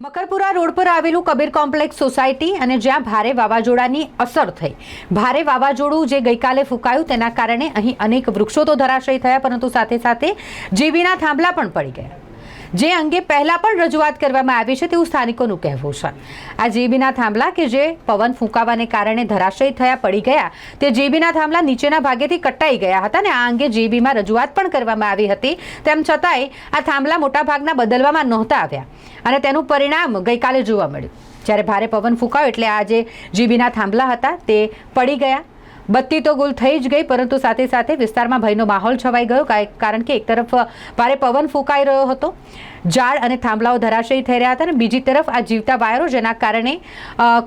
Makarpura road પર આવેલું Kabir complex society અને જ્યાં ભારે વાવાઝોડાની અસર થઈ. ભારે વાવાઝોડું જે ગઈકાલે ફૂંકાયું તેના કારણે અહીં અનેક વૃક્ષો તો ધરાશયી થયા, પરંતુ સાથે સાથે જીવીના થાંભલા પણ પડી ગયા. જે અંગે પહેલા પણ રજૂઆત કરવામાં આવી છે તેવું સ્થાનિકોનું કહેવું છે. આ જેબીના થાંભલા કે જે પવન ફૂંકાવાને કારણે ધરાશયી થયા, પડી ગયા, તે જેબીના થાંભલા નીચેના ભાગેથી કટાઈ ગયા હતા ને આ અંગે જેબીમાં રજૂઆત પણ કરવામાં આવી હતી. તેમ છતાંય આ થાંભલા મોટાભાગના બદલવામાં નહોતા આવ્યા અને તેનું પરિણામ ગઈકાલે જોવા મળ્યું. જ્યારે ભારે પવન ફૂંકાયો એટલે આ જે જીબીના થાંભલા હતા તે પડી ગયા બત્તી તો ગુલ થઈ જ ગઈ, પરંતુ સાથે સાથે વિસ્તારમાં ભયનો માહોલ છવાઈ ગયો કારણ કે એક તરફ ભારે પવન ફૂંકાઈ રહ્યો હતો. ઝાડ અને થાંભલાઓ ધરાશયી થઈ રહ્યા હતા અને બીજી તરફ આ જીવતા વાયરો જેના કારણે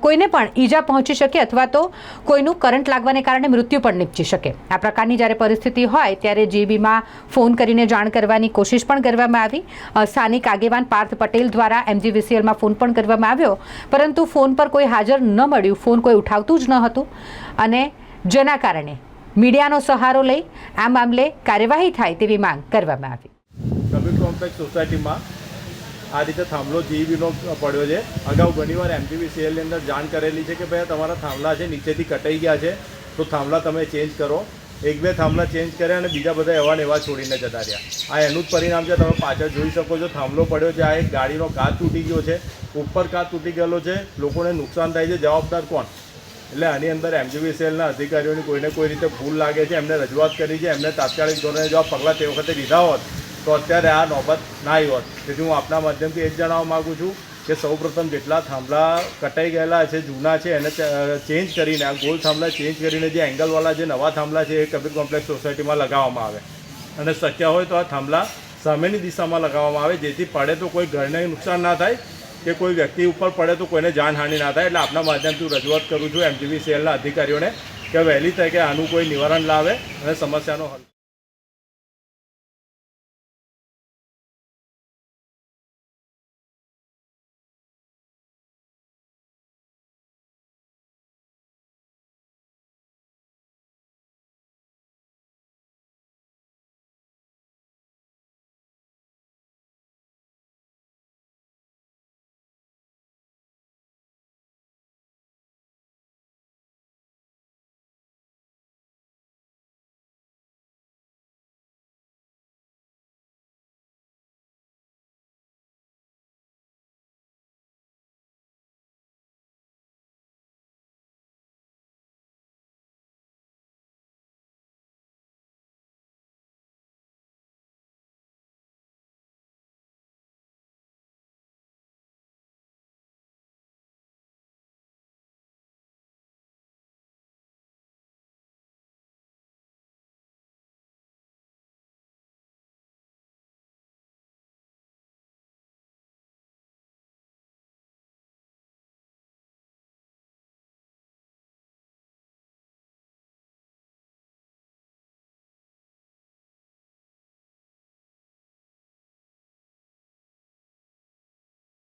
કોઈને પણ ઈજા પહોંચી શકે અથવા તો કોઈનું કરંટ લાગવાને કારણે મૃત્યુ પણ નીપજી શકે. આ પ્રકારની જ્યારે પરિસ્થિતિ હોય, ત્યારે જીબીમાં ફોન કરીને જાણ કરવાની કોશિશ પણ કરવામાં આવી. સ્થાનિક આગેવાન પાર્થ પટેલ દ્વારા એમજીવીસીએલમાં ફોન પણ કરવામાં આવ્યો. પરંતુ ફોન પર કોઈ હાજર ન મળ્યું, ફોન કોઈ ઉઠાવતું જ ન હતું. અને જેના કારણે મીડિયાનો સહારો લઈ આ મામલે કાર્યવાહી થાય તેવી માંગ કરવામાં આવી. કબીર કોમ્પ્લેક્સ સોસાયટીમાં આ રીતે થાંભલો જીવીનો પડ્યો છે. અગાઉ ઘણીવાર એમજીબી સીએલની અંદર જાણ કરેલી છે કે ભાઈ તમારા થાંભલા છે, નીચેથી કટાઈ ગયા છે. તો થાંભલા તમે ચેન્જ કરો. એક બે થાંભલા ચેન્જ કર્યા અને બીજા બધા એવા એવા છોડીને જતા રહ્યા. આ એનું જ પરિણામ છે, તમે પાછળ જોઈ શકો છો. થાંભલો પડ્યો છે, આ એક ગાડીનો કાચ તૂટી ગયો છે. ઉપર કાચ તૂટી ગયેલો છે. લોકોને નુકસાન થાય છે. જવાબદાર કોણ? એટલે આની અંદર એમજીબી સેલના અધિકારીઓની કોઈને કોઈ રીતે ભૂલ લાગે છે, એમને રજૂઆત કરી છે, એમને તાત્કાલિક ધોરણે જો આ પગલાં તે વખતે લીધા હોત, તો અત્યારે આ નોબત ના આવી હોત. તેથી હું આપના માધ્યમથી એ જ જણાવવા માગું છું કે સૌપ્રથમ જેટલા થાંભલા કટાઈ ગયેલા છે, જૂના છે, એને ચેન્જ કરીને, આ ગોલ થાંભલા ચેન્જ કરીને જે એંગલવાળા જે નવા થાંભલા છે, એ કબીર કોમ્પ્લેક્સ સોસાયટીમાં લગાવવામાં આવે. અને શક્ય હોય તો આ થાંભલા સામેની દિશામાં લગાવવામાં આવે, જેથી પડે તો કોઈ ઘરને નુકસાન ના થાય કે કોઈ વ્યક્તિ ઉપર પડે તો કોઈને જાનહાનિ ના થાય. એટલે આપના માધ્યમથી રજૂઆત કરું છું એમજીબી સેલના અધિકારીઓને કે વહેલી તકે આનું કોઈ નિવારણ લાવે અને સમસ્યાનો હલ